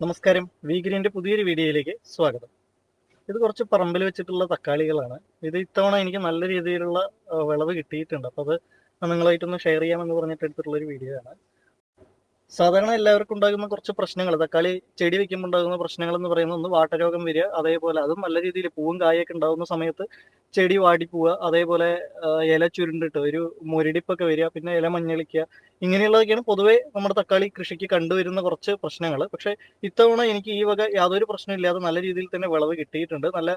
നമസ്കാരം. വീഗ്രീന്റെ പുതിയൊരു വീഡിയോയിലേക്ക് സ്വാഗതം. ഇത് കുറച്ച് പറമ്പിൽ വെച്ചിട്ടുള്ള തക്കാളികളാണ്. ഇത് ഇത്തവണ എനിക്ക് നല്ല രീതിയിലുള്ള വിളവ് കിട്ടിയിട്ടുണ്ട്. അപ്പോൾ അത് നിങ്ങളായിട്ടൊന്ന് ഷെയർ ചെയ്യാമെന്ന് പറഞ്ഞിട്ട് എടുത്തിട്ടുള്ള ഒരു വീഡിയോ ആണ്. സാധാരണ എല്ലാവർക്കും ഉണ്ടാകുന്ന കുറച്ച് പ്രശ്നങ്ങൾ തക്കാളി ചെടി വെക്കുമ്പോൾ ഉണ്ടാകുന്ന പ്രശ്നങ്ങൾ എന്ന് പറയുന്നത് ഒന്ന് വാട്ടരോഗം വരിക അതേപോലെ അതും നല്ല രീതിയിൽ പൂവും കായൊക്കെ ഉണ്ടാകുന്ന സമയത്ത് ചെടി വാടിപ്പോവുക അതേപോലെ ഇല ചുരുണ്ടിട്ട് ഒരു മുരടിപ്പൊക്കെ വരിക പിന്നെ ഇല മഞ്ഞളിക്കുക ഇങ്ങനെയുള്ളതൊക്കെയാണ് പൊതുവെ നമ്മുടെ തക്കാളി കൃഷിക്ക് കണ്ടുവരുന്ന കുറച്ച് പ്രശ്നങ്ങൾ പക്ഷേ ഇത്തവണ എനിക്ക് ഈ വക യാതൊരു പ്രശ്നമില്ലാതെ നല്ല രീതിയിൽ തന്നെ വിളവ് കിട്ടിയിട്ടുണ്ട്. നല്ല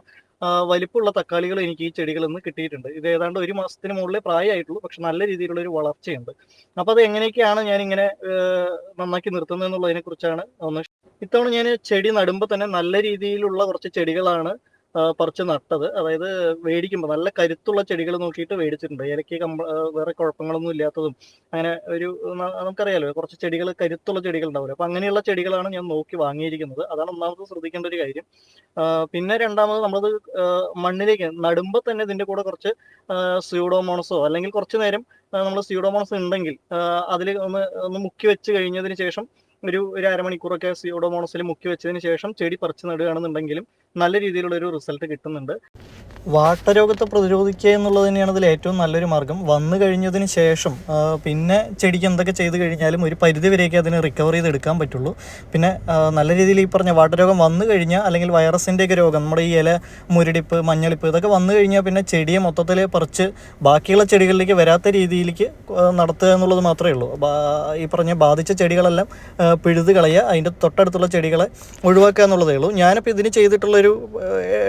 വലിപ്പമുള്ള തക്കാളികൾ എനിക്ക് ഈ ചെടികളിൽ നിന്ന് കിട്ടിയിട്ടുണ്ട്. ഇത് ഏതാണ്ട് ഒരു മാസത്തിന് മുകളിലേ പ്രായമായിട്ടുള്ളൂ. പക്ഷെ നല്ല രീതിയിലുള്ള ഒരു വളർച്ചയുണ്ട്. അപ്പോൾ അത് എങ്ങനെയൊക്കെയാണ് ഞാൻ ഇങ്ങനെ നന്നാക്കി നിർത്തുന്നത് എന്നുള്ളതിനെ കുറിച്ചാണ് ഒന്ന് ഇത്തവണ ഞാൻ ചെടി നടുമ്പോൾ തന്നെ നല്ല രീതിയിലുള്ള കുറച്ച് ചെടികളാണ് പറിച്ച് നട്ടത്. അതായത് മേടിക്കുമ്പോൾ നല്ല കരുത്തുള്ള ചെടികൾ നോക്കിയിട്ട് മേടിച്ചിട്ടുണ്ട് ഇലയ്ക്ക് കമ്പ വേറെ കുഴപ്പങ്ങളൊന്നും ഇല്ലാത്തതും അങ്ങനെ ഒരു നമുക്കറിയാലോ കുറച്ച് ചെടികൾ കരുത്തുള്ള ചെടികൾ ഉണ്ടാവില്ല അപ്പൊ അങ്ങനെയുള്ള ചെടികളാണ് ഞാൻ നോക്കി വാങ്ങിയിരിക്കുന്നത്. അതാണ് ഒന്നാമത് ശ്രദ്ധിക്കേണ്ട ഒരു കാര്യം. പിന്നെ രണ്ടാമത് നമ്മളത് മണ്ണിലേക്ക് നടുമ്പോൾ തന്നെ ഇതിന്റെ കൂടെ കുറച്ച് സ്യൂഡോമോണസോ അല്ലെങ്കിൽ കുറച്ച് നേരം നമ്മൾ സ്യൂഡോമോണസ് ഉണ്ടെങ്കിൽ അതിൽ ഒന്ന് ഒന്ന് മുക്കി വെച്ച് കഴിഞ്ഞതിന് ശേഷം ഒരു ഒരു അരമണിക്കൂറൊക്കെ സിയോഡോമോണസിൽ മുക്കി വെച്ചതിന് ശേഷം ചെടി പറിച്ചു നടുകയാണെന്നുണ്ടെങ്കിലും നല്ല രീതിയിലുള്ള ഒരു റിസൾട്ട് കിട്ടുന്നുണ്ട്. വാട്ടരോഗത്തെ പ്രതിരോധിക്കുക എന്നുള്ളത് തന്നെയാണ് അതിൽ ഏറ്റവും നല്ലൊരു മാർഗം. വന്നു കഴിഞ്ഞതിന് ശേഷം പിന്നെ ചെടിക്ക് എന്തൊക്കെ ചെയ്തു കഴിഞ്ഞാലും ഒരു പരിധി വരെയൊക്കെ അതിനെ റിക്കവർ ചെയ്തെടുക്കാൻ പറ്റുള്ളൂ. പിന്നെ നല്ല രീതിയിൽ ഈ പറഞ്ഞ വാട്ടരോഗം വന്നു കഴിഞ്ഞാൽ അല്ലെങ്കിൽ വൈറസിന്റെയൊക്കെ രോഗം നമ്മുടെ ഈ ഇല മുരടിപ്പ് മഞ്ഞളിപ്പ് ഇതൊക്കെ വന്നു കഴിഞ്ഞാൽ പിന്നെ ചെടിയെ മൊത്തത്തിൽ പറിച്ച് ബാക്കിയുള്ള ചെടികളിലേക്ക് വരാത്ത രീതിയിലേക്ക് നടത്തുക എന്നുള്ളത് മാത്രമേ ഉള്ളൂ. ഈ പറഞ്ഞ ബാധിച്ച ചെടികളെല്ലാം പിഴുത് കളയുക അതിന്റെ തൊട്ടടുത്തുള്ള ചെടികളെ ഒഴിവാക്കുക എന്നുള്ളതേ ഉള്ളൂ. ഞാനിപ്പോൾ ഇതിന് ചെയ്തിട്ടുള്ളൊരു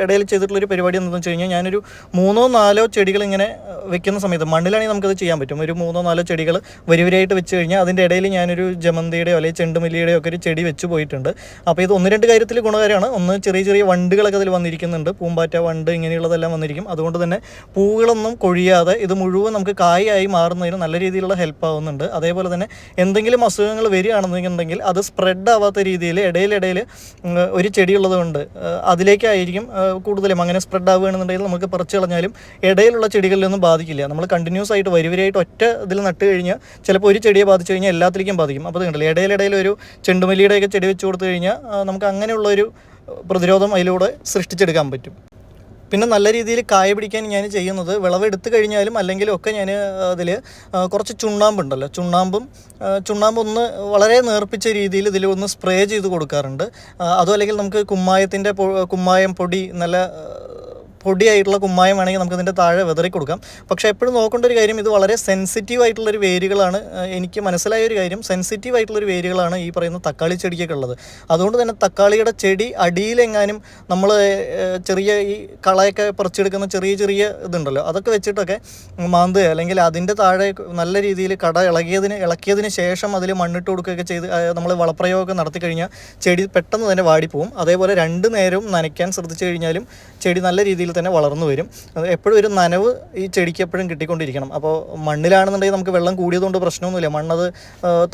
ഇടയിൽ ചെയ്തിട്ടുള്ളൊരു പരിപാടി എന്താണെന്ന് വെച്ച് കഴിഞ്ഞാൽ ഞാനൊരു മൂന്നോ നാലോ ചെടികൾ ഇങ്ങനെ വെക്കുന്ന സമയത്ത് മണ്ണിലാണെങ്കിൽ നമുക്കത് ചെയ്യാൻ പറ്റും. ഒരു മൂന്നോ നാലോ ചെടികൾ വരിവരിയായിട്ട് വെച്ച് കഴിഞ്ഞാൽ അതിന്റെ ഇടയിൽ ഞാനൊരു ജമന്തിയുടെയോ അല്ലെങ്കിൽ ചെണ്ടുമല്ലിയുടെയോ ഒക്കെ ഒരു ചെടി വെച്ച് പോയിട്ടുണ്ട്. അപ്പോൾ ഇത് ഒന്ന് രണ്ട് കാര്യത്തിൽ ഗുണകരമാണ് ഒന്ന് ചെറിയ ചെറിയ വണ്ടുകളൊക്കെ അതിൽ വന്നിരിക്കുന്നുണ്ട്. പൂമ്പാറ്റ വണ്ട് ഇങ്ങനെയുള്ളതെല്ലാം വന്നിരിക്കും. അതുകൊണ്ട് തന്നെ പൂവുകളൊന്നും കൊഴിയാതെ ഇത് മുഴുവൻ നമുക്ക് കായായി മാറുന്നതിന് നല്ല രീതിയിലുള്ള ഹെൽപ്പ് ആവുന്നുണ്ട്. അതേപോലെ തന്നെ എന്തെങ്കിലും അസുഖങ്ങൾ വരികയാണെന്നുണ്ടെങ്കിൽ അത് സ്പ്രെഡ് ആവാത്ത രീതിയിൽ ഇടയിലിടയിൽ ഒരു ചെടിയുള്ളതുകൊണ്ട് അതിലേക്കായിരിക്കും കൂടുതലും. അങ്ങനെ സ്പ്രെഡ് ആവുകയാണെന്നുണ്ടെങ്കിൽ നമുക്ക് പറിച്ചു കളഞ്ഞാലും ഇടയിലുള്ള ചെടികളിലൊന്നും ബാധിക്കില്ല. നമ്മൾ കണ്ടിന്യൂസ് ആയിട്ട് വരിവരിയായിട്ട് ഒറ്റ ഇതിൽ നട്ട് കഴിഞ്ഞാൽ ചിലപ്പോൾ ഒരു ചെടിയെ ബാധിച്ചു കഴിഞ്ഞാൽ എല്ലാത്തിലേക്കും ബാധിക്കും. അപ്പോൾ അത് ഇടയിലിടയിൽ ഒരു ചെണ്ടുമല്ലിയുടെയൊക്കെ ചെടി വെച്ച് കൊടുത്തു കഴിഞ്ഞാൽ നമുക്ക് അങ്ങനെയുള്ള ഒരു പ്രതിരോധം അതിലൂടെ സൃഷ്ടിച്ചെടുക്കാൻ പറ്റും. പിന്നെ നല്ല രീതിയിൽ കായ പിടിക്കാൻ ഞാൻ ചെയ്യുന്നത് വിളവെടുത്ത് കഴിഞ്ഞാലും അല്ലെങ്കിലും ഒക്കെ ഞാൻ അതിൽ കുറച്ച് ചുണ്ണാമ്പുണ്ടല്ലോ ചുണ്ണാമ്പും ചുണ്ണാമ്പ് ഒന്ന് വളരെ നേർപ്പിച്ച രീതിയിൽ ഇതിൽ ഒന്ന് സ്പ്രേ ചെയ്ത് കൊടുക്കാറുണ്ട്. അതും അല്ലെങ്കിൽ നമുക്ക് കുമ്മായത്തിന്റെ കുമ്മായം പൊടി നല്ല പൊടിയായിട്ടുള്ള കുമ്മായം വേണമെങ്കിൽ നമുക്ക് ഇതിന്റെ താഴെ വിതറി കൊടുക്കാം. പക്ഷേ എപ്പോഴും നോക്കേണ്ട ഒരു കാര്യം ഇത് വളരെ സെൻസിറ്റീവ് ആയിട്ടുള്ളൊരു വേരുകളാണ് എനിക്ക് മനസ്സിലായ ഒരു കാര്യം സെൻസിറ്റീവ് ആയിട്ടുള്ളൊരു വേരുകളാണ് ഈ പറയുന്ന തക്കാളി ചെടിക്കൊക്കെ ഉള്ളത്. അതുകൊണ്ട് തന്നെ തക്കാളിയുടെ ചെടി അടിയിലെങ്ങാനും നമ്മൾ ചെറിയ ഈ കളയൊക്കെ പറിച്ചെടുക്കുന്ന ചെറിയ ചെറിയ ഇതുണ്ടല്ലോ അതൊക്കെ വെച്ചിട്ടൊക്കെ മാന്തുക. അല്ലെങ്കിൽ അതിന്റെ താഴെ നല്ല രീതിയിൽ കട ഇളകിയതിന് ഇളക്കിയതിന് ശേഷം അതിൽ മണ്ണിട്ട് കൊടുക്കുകയൊക്കെ ചെയ്ത് നമ്മൾ വളപ്രയോഗമൊക്കെ നടത്തി കഴിഞ്ഞാൽ ചെടി പെട്ടെന്ന് തന്നെ വാടിപ്പോവും. അതേപോലെ രണ്ട് നേരവും നനയ്ക്കാൻ ശ്രദ്ധിച്ചു കഴിഞ്ഞാലും ചെടി നല്ല രീതിയിൽ തന്നെ വളർന്നു വരും. എപ്പോഴും ഒരു നനവ് ഈ ചെടിക്ക് എപ്പോഴും കിട്ടിക്കൊണ്ടിരിക്കണം. അപ്പോൾ മണ്ണിലാണെന്നുണ്ടെങ്കിൽ നമുക്ക് വെള്ളം കൂടിയതുകൊണ്ട് പ്രശ്നമൊന്നുമില്ല. മണ്ണത്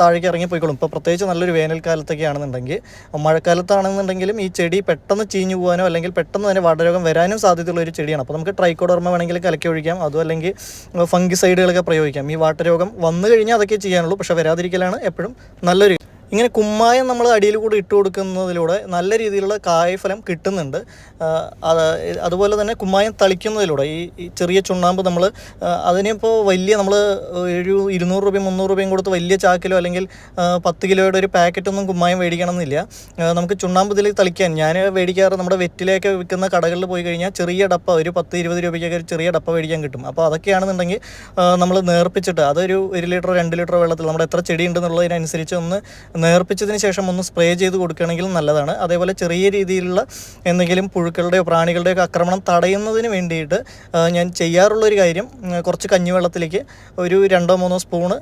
താഴേക്ക് ഇറങ്ങി പോയിക്കോളും. ഇപ്പോൾ പ്രത്യേകിച്ച് നല്ലൊരു വേനൽക്കാലത്തൊക്കെ ആണെന്നുണ്ടെങ്കിൽ മഴക്കാലത്താണെന്നുണ്ടെങ്കിലും ഈ ചെടി പെട്ടെന്ന് ചീഞ്ഞു പോകാനോ അല്ലെങ്കിൽ പെട്ടെന്ന് തന്നെ വടരോഗം വരാനും സാധ്യതയുള്ള ഒരു ചെടിയാണ്. അപ്പോൾ നമുക്ക് ട്രൈക്കോഡർമ വേണമെങ്കിൽ കലക്കി ഒഴിക്കാം. അതും അല്ലെങ്കിൽ ഫംഗിസൈഡുകളൊക്കെ പ്രയോഗിക്കാം. ഈ വാട്ടരോഗം വന്നു കഴിഞ്ഞാൽ അതൊക്കെ ചെയ്യാനുള്ളൂ. പക്ഷേ വരാതിരിക്കലാണ് എപ്പോഴും നല്ലൊരു ഇങ്ങനെ കുമ്മായം നമ്മൾ അടിയിൽ കൂടി ഇട്ട് കൊടുക്കുന്നതിലൂടെ നല്ല രീതിയിലുള്ള കായ്ഫലം കിട്ടുന്നുണ്ട്. അതുപോലെ തന്നെ കുമ്മായം തളിക്കുന്നതിലൂടെ ഈ ചെറിയ ചുണ്ണാമ്പ് നമ്മൾ അതിനിപ്പോൾ വലിയ നമ്മൾ ഒരു ഇരുന്നൂറ് രൂപയും മുന്നൂറ് രൂപയും കൊടുത്ത് വലിയ ചാക്കിലോ അല്ലെങ്കിൽ പത്ത് കിലോയുടെ ഒരു പാക്കറ്റൊന്നും കുമ്മായം മേടിക്കണം എന്നില്ല നമുക്ക് ചുണ്ണാമ്പ് ഇതിൽ തളിക്കാൻ ഞാൻ മേടിക്കാറ് നമ്മുടെ വെറ്റിലേക്ക് വിൽക്കുന്ന കടകളിൽ പോയി കഴിഞ്ഞാൽ ചെറിയ ഡപ്പ ഒരു പത്ത് ഇരുപത് രൂപയ്ക്കൊക്കെ ഒരു ചെറിയ ഡപ്പ മേടിക്കാൻ കിട്ടും. അപ്പോൾ അതൊക്കെയാണെന്നുണ്ടെങ്കിൽ നമ്മൾ നേർപ്പിച്ചിട്ട് അതൊരു ഒരു ലിറ്റർ രണ്ട് ലിറ്റർ വെള്ളത്തിൽ നമ്മുടെ എത്ര ചെടി ഉണ്ടെന്നുള്ളതിനനുസരിച്ച് ഒന്ന് നേർപ്പിച്ചതിന് ശേഷം ഒന്ന് സ്പ്രേ ചെയ്ത് കൊടുക്കുകയാണെങ്കിൽ നല്ലതാണ്. അതേപോലെ ചെറിയ രീതിയിലുള്ള എന്തെങ്കിലും പുഴുക്കളുടെയോ പ്രാണികളുടെയോ ആക്രമണം തടയുന്നതിന് വേണ്ടിയിട്ട് ഞാൻ ചെയ്യാറുള്ളൊരു കാര്യം കുറച്ച് കഞ്ഞിവെള്ളത്തിലേക്ക് ഒരു രണ്ടോ മൂന്നോ സ്പൂണ്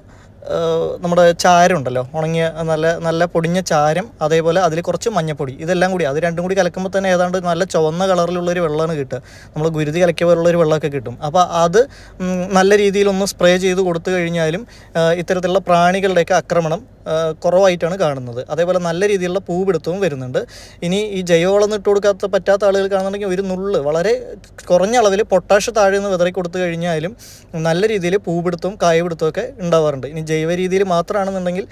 നമ്മുടെ ചാരം ഉണ്ടല്ലോ ഉണങ്ങിയ നല്ല നല്ല പൊടിഞ്ഞ ചാരം അതേപോലെ അതിൽ കുറച്ച് മഞ്ഞപ്പൊടി. ഇതെല്ലാം കൂടി അത് രണ്ടും കൂടി കലക്കുമ്പോൾ തന്നെ ഏതാണ്ട് നല്ല ചുവന്ന കളറിലുള്ളൊരു വെള്ളമാണ് കിട്ടുക. നമ്മൾ ഗുരുതി കലക്കിയ പോലുള്ളൊരു വെള്ളമൊക്കെ കിട്ടും. അപ്പോൾ അത് നല്ല രീതിയിലൊന്ന് സ്പ്രേ ചെയ്ത് കൊടുത്തു കഴിഞ്ഞാലും ഇത്തരത്തിലുള്ള പ്രാണികളുടെയൊക്കെ ആക്രമണം കുറവായിട്ടാണ് കാണുന്നത്. അതേപോലെ നല്ല രീതിയിലുള്ള പൂപിടുത്തവും വരുന്നുണ്ട്. ഇനി ഈ ജൈവവളം ഇട്ട് കൊടുക്കാത്ത പറ്റാത്ത ആളുകൾക്കാണെന്നുണ്ടെങ്കിൽ ഒരു നുള്ള് വളരെ കുറഞ്ഞ അളവിൽ പൊട്ടാഷ് താഴെ നിന്ന് വിതറി കൊടുത്തു കഴിഞ്ഞാലും നല്ല രീതിയിൽ പൂപിടുത്തവും കായപിടുത്തവും ഒക്കെ ഉണ്ടാവാറുണ്ട്. ഇനി ജൈവ രീതിയിൽ മാത്രമാണെന്നുണ്ടെങ്കിൽ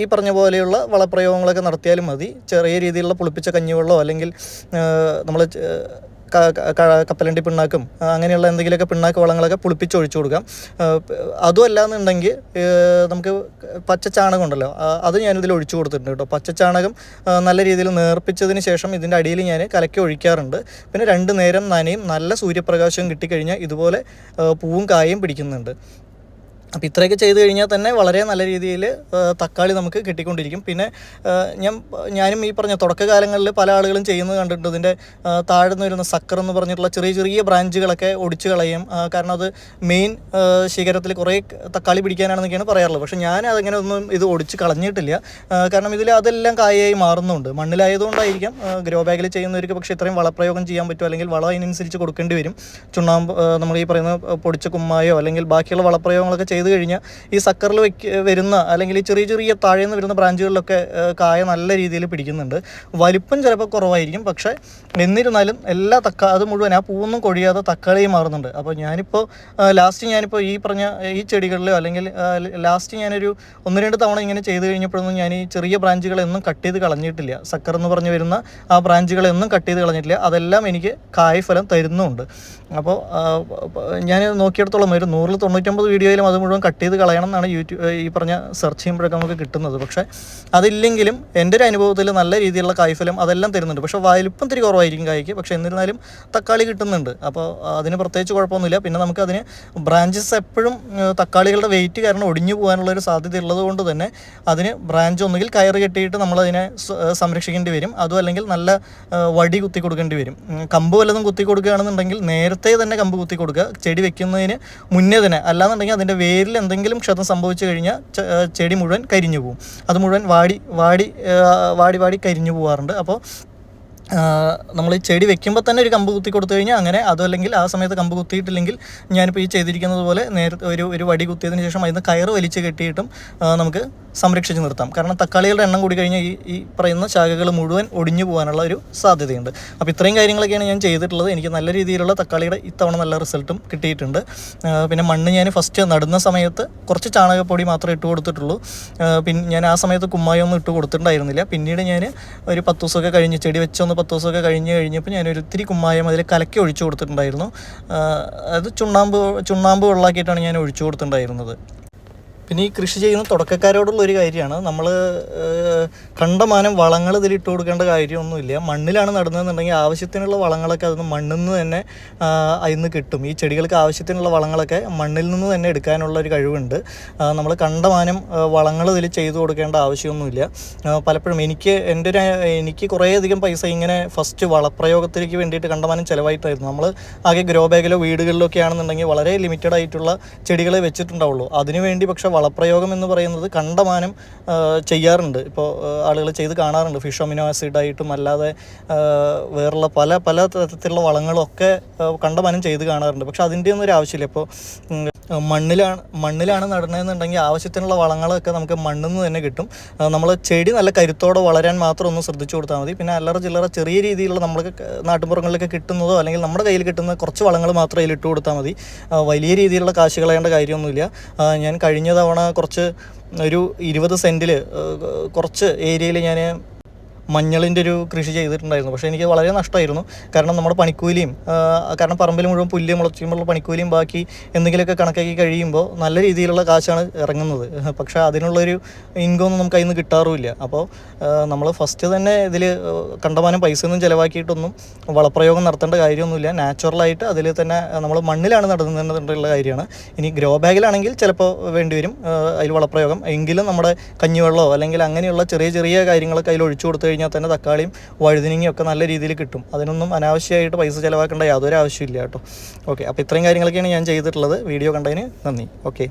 ഈ പറഞ്ഞ പോലെയുള്ള വളപ്രയോഗങ്ങളൊക്കെ നടത്തിയാലും മതി. ചെറിയ രീതിയിലുള്ള പുളിപ്പിച്ച കഞ്ഞിവെള്ളമോ അല്ലെങ്കിൽ നമ്മൾ കപ്പലണ്ടി പിണ്ണാക്കും അങ്ങനെയുള്ള എന്തെങ്കിലുമൊക്കെ പിണ്ണാക്ക് വളങ്ങളൊക്കെ പുളിപ്പിച്ച് ഒഴിച്ചു കൊടുക്കാം. അതുമല്ല എന്നുണ്ടെങ്കിൽ നമുക്ക് പച്ച ചാണകം ഉണ്ടല്ലോ അത് ഞാനിതിൽ ഒഴിച്ചു കൊടുത്തിട്ടുണ്ട് കേട്ടോ. പച്ച ചാണകം നല്ല രീതിയിൽ നേർപ്പിച്ചതിന് ശേഷം ഇതിന്റെ അടിയിൽ ഞാൻ കലക്കി ഒഴിക്കാറുണ്ട്. പിന്നെ രണ്ട് നേരം നനയും നല്ല സൂര്യപ്രകാശവും കിട്ടിക്കഴിഞ്ഞാൽ ഇതുപോലെ പൂവും കായും പിടിക്കുന്നുണ്ട്. അപ്പോൾ ഇത്രയൊക്കെ ചെയ്ത് കഴിഞ്ഞാൽ തന്നെ വളരെ നല്ല രീതിയിൽ തക്കാളി നമുക്ക് കിട്ടിക്കൊണ്ടിരിക്കും. പിന്നെ ഞാൻ ഞാനും ഈ പറഞ്ഞ തുടക്കകാലങ്ങളിൽ പല ആളുകളും ചെയ്യുന്നത് കണ്ടിട്ടുണ്ട്. ഇതിന്റെ താഴെ നിന്ന് വരുന്ന സക്കർ എന്ന് പറഞ്ഞിട്ടുള്ള ചെറിയ ചെറിയ ബ്രാഞ്ചുകളൊക്കെ ഒടിച്ചു കളയും. കാരണം അത് മെയിൻ ശിഖരത്തിൽ കുറേ തക്കാളി പിടിക്കാനാണെന്നൊക്കെയാണ് പറയാറുള്ളത്. പക്ഷേ ഞാൻ അതങ്ങനെ ഒന്നും ഇത് ഒടിച്ച് കളഞ്ഞിട്ടില്ല. കാരണം ഇതിൽ അതെല്ലാം കായായി മാറുന്നുണ്ട്. മണ്ണിലായതുകൊണ്ടായിരിക്കാം ഗ്രോ ബാഗിൽ ചെയ്യുന്നവർക്ക് പക്ഷേ ഇത്രയും വളപ്രയോഗം ചെയ്യാൻ പറ്റും. അല്ലെങ്കിൽ വളം അതിനനുസരിച്ച് കൊടുക്കേണ്ടി വരും. ചുണ്ണാമ്പ് നമ്മൾ ഈ പറയുന്ന പൊടിച്ച കുമ്മായോ അല്ലെങ്കിൽ ബാക്കിയുള്ള വളപ്രയോഗങ്ങളൊക്കെ ചെയ്ത് കഴിഞ്ഞാൽ ഈ സക്കറിൽ വെക്ക് വരുന്ന അല്ലെങ്കിൽ ചെറിയ ചെറിയ താഴെ നിന്ന് വരുന്ന ബ്രാഞ്ചുകളിലൊക്കെ കായ നല്ല രീതിയിൽ പിടിക്കുന്നുണ്ട്. വലിപ്പം ചിലപ്പോൾ കുറവായിരിക്കും. പക്ഷേ എന്നിരുന്നാലും എല്ലാ തക്കാ അത് മുഴുവൻ ആ പൂവൊന്നും കൊഴിയാതെ തക്കാളിയും മാറുന്നുണ്ട്. അപ്പോൾ ഞാനിപ്പോൾ ലാസ്റ്റ് ഞാനിപ്പോൾ ഈ പറഞ്ഞ ഈ ചെടികളിലോ അല്ലെങ്കിൽ ലാസ്റ്റ് ഞാനൊരു ഒന്ന് രണ്ട് തവണ ഇങ്ങനെ ചെയ്ത് കഴിഞ്ഞപ്പോഴൊന്നും ഞാൻ ഈ ചെറിയ ബ്രാഞ്ചുകളൊന്നും കട്ട് ചെയ്ത് കളഞ്ഞിട്ടില്ല. സക്കർ എന്ന് പറഞ്ഞ് വരുന്ന ആ ബ്രാഞ്ചുകളൊന്നും കട്ട് ചെയ്ത് കളഞ്ഞിട്ടില്ല. അതെല്ലാം എനിക്ക് കായ്ഫലം തരുന്നുമുണ്ട് അപ്പോൾ ഞാൻ നോക്കിയെടുത്തോളം ഒരു നൂറിൽ തൊണ്ണൂറ്റൊമ്പത് വീഡിയോയിലും അത് കട്ട് ചെയ്ത് കളയണം എന്നാണ് യൂട്യൂബ് ഈ പറഞ്ഞ സെർച്ച് ചെയ്യുമ്പോഴൊക്കെ നമുക്ക് കിട്ടുന്നത്. പക്ഷേ അതില്ലെങ്കിലും എന്റെ ഒരു അനുഭവത്തിൽ നല്ല രീതിയിലുള്ള കായ്ഫലം അതെല്ലാം തരുന്നുണ്ട്. പക്ഷേ വലിപ്പം തിരി കുറവായിരിക്കും കായ്ക്ക്. പക്ഷേ എന്നിരുന്നാലും തക്കാളി കിട്ടുന്നുണ്ട്. അപ്പോൾ അതിന് പ്രത്യേകിച്ച് കുഴപ്പമൊന്നുമില്ല. പിന്നെ നമുക്ക് അതിന് ബ്രാഞ്ചസ് എപ്പോഴും തക്കാളികളുടെ വെയിറ്റ് കാരണം ഒടിഞ്ഞു പോകാനുള്ള ഒരു സാധ്യത ഉള്ളത് കൊണ്ട് തന്നെ അതിന് ബ്രാഞ്ച് ഒന്നുകിൽ കയറ് കെട്ടിയിട്ട് നമ്മളതിനെ സംരക്ഷിക്കേണ്ടി വരും. അതും അല്ലെങ്കിൽ നല്ല വടി കുത്തി കൊടുക്കേണ്ടി വരും. കമ്പ് വല്ലതും കുത്തി കൊടുക്കുകയാണെന്നുണ്ടെങ്കിൽ നേരത്തെ തന്നെ കമ്പ് കുത്തി കൊടുക്കുക. ചെടി വെക്കുന്നതിന് മുന്നേ തന്നെ. അല്ലാന്നുണ്ടെങ്കിൽ അതിന്റെ വേരിൽ എന്തെങ്കിലും ക്ഷതം സംഭവിച്ചു കഴിഞ്ഞാൽ ചെടി മുഴുവൻ കരിഞ്ഞു പോകും അത് മുഴുവൻ വാടി വാടി വാടി വാടി കരിഞ്ഞു പോകാറുണ്ട് അപ്പോൾ നമ്മൾ ഈ ചെടി വെക്കുമ്പോൾ തന്നെ ഒരു കമ്പ് കുത്തി കൊടുത്തു കഴിഞ്ഞാൽ അങ്ങനെ അതോ അല്ലെങ്കിൽ ആ സമയത്ത് കമ്പ് കുത്തിയിട്ടില്ലെങ്കിൽ ഞാനിപ്പോൾ ഈ ചെയ്തിരിക്കുന്നത് പോലെ നേരത്തെ ഒരു ഒരു വടി കുത്തിയതിന് ശേഷം അതിന് കയറ് വലിച്ച് കെട്ടിയിട്ടും നമുക്ക് സംരക്ഷിച്ച് നിർത്താം. കാരണം തക്കാളികളുടെ എണ്ണം കൂടി കഴിഞ്ഞാൽ ഈ ഈ പറയുന്ന ശാഖകൾ മുഴുവൻ ഒടിഞ്ഞു പോകാനുള്ള ഒരു സാധ്യതയുണ്ട്. അപ്പോൾ ഇത്രയും കാര്യങ്ങളൊക്കെയാണ് ഞാൻ ചെയ്തിട്ടുള്ളത്. എനിക്ക് നല്ല രീതിയിലുള്ള തക്കാളിയുടെ ഇത്തവണ നല്ല റിസൾട്ടും കിട്ടിയിട്ടുണ്ട്. പിന്നെ മണ്ണ് ഞാൻ ഫസ്റ്റ് നടുന്ന സമയത്ത് കുറച്ച് ചാണകപ്പൊടി മാത്രമേ ഇട്ട് കൊടുത്തിട്ടുള്ളൂ. പിന്നെ ഞാൻ ആ സമയത്ത് കുമ്മായൊന്നും ഇട്ട് കൊടുത്തിട്ടുണ്ടായിരുന്നില്ല. പിന്നീട് ഞാൻ ഒരു പത്ത് ദിവസമൊക്കെ കഴിഞ്ഞ് ചെടി വെച്ചൊന്ന് പത്ത് ദിവസമൊക്കെ കഴിഞ്ഞ് കഴിഞ്ഞപ്പോൾ ഞാൻ ഒത്തിരി കുമ്മായം അതിൽ കലക്കി ഒഴിച്ചു കൊടുത്തിട്ടുണ്ടായിരുന്നു. അത് ചുണ്ണാമ്പ് ചുണ്ണാമ്പ് വെള്ളമാക്കിയിട്ടാണ് ഞാൻ ഒഴിച്ചു കൊടുത്തിട്ടുണ്ടായിരുന്നത്. പിന്നെ ഈ കൃഷി ചെയ്യുന്ന തുടക്കക്കാരോടുള്ള ഒരു കാര്യമാണ്. നമ്മൾ കണ്ടമാനം വളങ്ങൾ ഇതിൽ ഇട്ട് കൊടുക്കേണ്ട കാര്യമൊന്നുമില്ല. മണ്ണിലാണ് നടുന്നതെന്നുണ്ടെങ്കിൽ ആവശ്യത്തിനുള്ള വളങ്ങളൊക്കെ അതിന് മണ്ണിൽ നിന്ന് തന്നെ അതിൽ നിന്ന് കിട്ടും. ഈ ചെടികൾക്ക് ആവശ്യത്തിനുള്ള വളങ്ങളൊക്കെ മണ്ണിൽ നിന്ന് തന്നെ എടുക്കാനുള്ള ഒരു കഴിവുണ്ട്. നമ്മൾ കണ്ടമാനം വളങ്ങൾ ഇതിൽ ചെയ്തു കൊടുക്കേണ്ട ആവശ്യമൊന്നുമില്ല. പലപ്പോഴും എനിക്ക് എന്റെ ഒരു എനിക്ക് കുറേയധികം പൈസ ഇങ്ങനെ ഫസ്റ്റ് വളപ്രയോഗത്തിലേക്ക് വേണ്ടിയിട്ട് കണ്ടമാനം ചിലവായിട്ടായിരുന്നു. നമ്മൾ ആകെ ഗ്രോ ബാഗിലോ വീടുകളിലോ ഒക്കെ ആണെന്നുണ്ടെങ്കിൽ വളരെ ലിമിറ്റഡ് ആയിട്ടുള്ള ചെടികളെ വെച്ചിട്ടുണ്ടാവുള്ളൂ. അതിനുവേണ്ടി പക്ഷേ വളപ്രയോഗം എന്ന് പറയുന്നത് കണ്ടമാനം ചെയ്യാറുണ്ട്. ഇപ്പോൾ ആളുകൾ ചെയ്ത് കാണാറുണ്ട്. ഫിഷ് അമിനോ ആസിഡ് ആയിട്ടും അല്ലാതെ വേറുള്ള പല പല തരത്തിലുള്ള വളങ്ങളൊക്കെ ഒക്കെ കണ്ടമാനം ചെയ്ത് കാണാറുണ്ട്. പക്ഷെ അതിന്റെ ഒന്നും ഒരു ആവശ്യമില്ല. ഇപ്പോൾ മണ്ണിലാണ് മണ്ണിലാണ് നടണമെന്നുണ്ടെങ്കിൽ ആവശ്യത്തിനുള്ള വളങ്ങളൊക്കെ നമുക്ക് മണ്ണിൽ നിന്ന് തന്നെ കിട്ടും. നമ്മൾ ചെടി നല്ല കരുത്തോടെ വളരാൻ മാത്രം ഒന്ന് ശ്രദ്ധിച്ചു കൊടുത്താൽ മതി. പിന്നെ അല്ലറ ചില്ലറ ചെറിയ രീതിയിലുള്ള നമ്മൾക്ക് നാട്ടുപുറങ്ങളിലൊക്കെ കിട്ടുന്നതോ അല്ലെങ്കിൽ നമ്മുടെ കയ്യിൽ കിട്ടുന്ന കുറച്ച് വളങ്ങൾ മാത്രം അതിൽ ഇട്ട് കൊടുത്താൽ മതി. വലിയ രീതിയിലുള്ള കാശ് കളയേണ്ട കാര്യമൊന്നുമില്ല. ഞാൻ കഴിഞ്ഞ തവണ കുറച്ച് ഒരു ഇരുപത് സെന്റിൽ കുറച്ച് ഏരിയയിൽ ഞാൻ മഞ്ഞളിന്റെ ഒരു കൃഷി ചെയ്തിട്ടുണ്ടായിരുന്നു. പക്ഷേ എനിക്ക് വളരെ നഷ്ടമായിരുന്നു. കാരണം നമ്മുടെ പണിക്കൂലിയും കാരണം പറമ്പിൽ മുഴുവൻ പുല്ല് മുളച്ചുമ്പോഴുള്ള പണിക്കൂലിയും ബാക്കി എന്തെങ്കിലുമൊക്കെ കണക്കാക്കി കഴിയുമ്പോൾ നല്ല രീതിയിലുള്ള കാശാണ് ഇറങ്ങുന്നത്. പക്ഷേ അതിനുള്ളൊരു ഇൻകം ഒന്നും നമുക്ക് അതിൽ കിട്ടാറുമില്ല. അപ്പോൾ നമ്മൾ ഫസ്റ്റ് തന്നെ ഇതിൽ കണ്ടമാനം പൈസ ഒന്നും ചിലവാക്കിയിട്ടൊന്നും വളപ്രയോഗം നടത്തേണ്ട കാര്യമൊന്നുമില്ല. നാച്ചുറലായിട്ട് അതിൽ തന്നെ നമ്മൾ മണ്ണിലാണ് നടന്നുള്ള കാര്യമാണ്. ഇനി ഗ്രോ ബാഗിലാണെങ്കിൽ ചിലപ്പോൾ വേണ്ടി വരും. അതിൽ വളപ്രയോഗം. എങ്കിലും നമ്മുടെ കഞ്ഞിവെള്ളമോ അല്ലെങ്കിൽ അങ്ങനെയുള്ള ചെറിയ ചെറിയ കാര്യങ്ങളൊക്കെ അതിൽ ഒഴിച്ചു കൊടുത്തു കഴിഞ്ഞാൽ തന്നെ തക്കാളിയും വഴുതിനങ്ങയും ഒക്കെ നല്ല രീതിയിൽ കിട്ടും. അതിനൊന്നും അനാവശ്യമായിട്ട് പൈസ ചിലവാക്കേണ്ട യാതൊരു ആവശ്യമില്ല കേട്ടോ. ഓക്കെ അപ്പോൾ ഇത്രയും കാര്യങ്ങളൊക്കെയാണ് ഞാൻ ചെയ്തിട്ടുള്ളത്. വീഡിയോ കണ്ടതിന് നന്ദി. ഓക്കെ